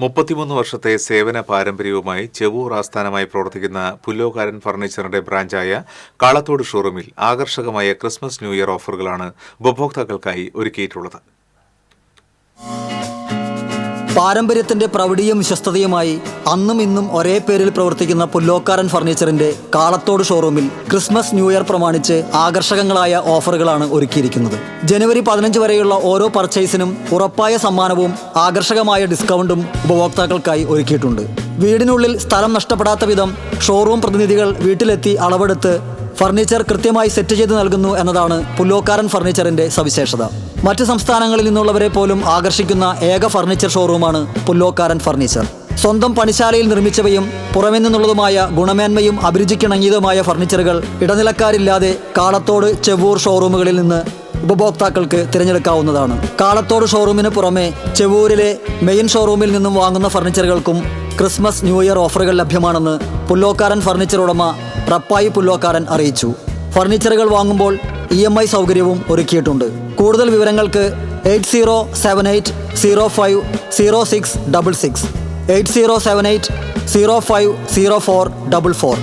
മുപ്പത്തിമൂന്ന് വർഷത്തെ സേവന പാരമ്പര്യവുമായി ചെവൂർ ആസ്ഥാനമായി പ്രവർത്തിക്കുന്ന പുല്ലോകാരൻ ഫർണിച്ചറിന്റെ ബ്രാഞ്ചായ കാളത്തോട് ഷോറൂമിൽ ആകർഷകമായ ക്രിസ്മസ് ന്യൂ ഇയർ ഓഫറുകളാണ് ഉപഭോക്താക്കൾക്കായി ഒരുക്കിയിട്ടുള്ളത്. പാരമ്പര്യത്തിന്റെ പ്രൗഢിയും വിശ്വസ്തതയുമായി അന്നും ഇന്നും ഒരേ പേരിൽ പ്രവർത്തിക്കുന്ന പുല്ലോക്കാരൻ ഫർണിച്ചറിന്റെ കാളത്തോട് ഷോറൂമിൽ ക്രിസ്മസ് ന്യൂ ഇയർ പ്രമാണിച്ച് ആകർഷകങ്ങളായ ഓഫറുകളാണ് ഒരുക്കിയിരിക്കുന്നത്. ജനുവരി പതിനഞ്ച് വരെയുള്ള ഓരോ പർച്ചേസിനും ഉറപ്പായ സമ്മാനവും ആകർഷകമായ ഡിസ്കൗണ്ടും ഉപഭോക്താക്കൾക്കായി ഒരുക്കിയിട്ടുണ്ട്. വീടിനുള്ളിൽ സ്ഥലം നഷ്ടപ്പെടാത്ത വിധം ഷോറൂം പ്രതിനിധികൾ വീട്ടിലെത്തി അളവെടുത്ത് ഫർണിച്ചർ കൃത്യമായി സെറ്റ് ചെയ്ത് നൽകുന്നു എന്നതാണ് പുല്ലോക്കാരൻ ഫർണിച്ചറിന്റെ സവിശേഷത. മറ്റ് സംസ്ഥാനങ്ങളിൽ നിന്നുള്ളവരെ പോലും ആകർഷിക്കുന്ന ഏക ഫർണിച്ചർ ഷോറൂമാണ് പുല്ലോക്കാരൻ ഫർണിച്ചർ. സ്വന്തം പണിശാലയിൽ നിർമ്മിച്ചവയും പുറമെ നിന്നുള്ളതുമായ ഗുണമേന്മയും അഭിരുചിക്കിണങ്ങിയതുമായ ഫർണിച്ചറുകൾ ഇടനിലക്കാരില്ലാതെ കാളത്തോട് ചെവൂർ ഷോറൂമുകളിൽ നിന്ന് ഉപഭോക്താക്കൾക്ക് തിരഞ്ഞെടുക്കാവുന്നതാണ്. കാളത്തോട് ഷോറൂമിന് പുറമെ ചെവൂരിലെ മെയിൻ ഷോറൂമിൽ നിന്നും വാങ്ങുന്ന ഫർണിച്ചറുകൾക്കും ക്രിസ്മസ് ന്യൂ ഇയർ ഓഫറുകൾ ലഭ്യമാണെന്ന് പുല്ലോക്കാരൻ ഫർണിച്ചർ ഉടമ റപ്പായി പുല്ലോക്കാരൻ അറിയിച്ചു. ഫർണിച്ചറുകൾ വാങ്ങുമ്പോൾ ഇ എം ഐ സൗകര്യവും ഒരുക്കിയിട്ടുണ്ട്. കൂടുതൽ വിവരങ്ങൾക്ക് eight zero seven eight zero five zero six double six. Eight zero seven eight zero five zero four double four.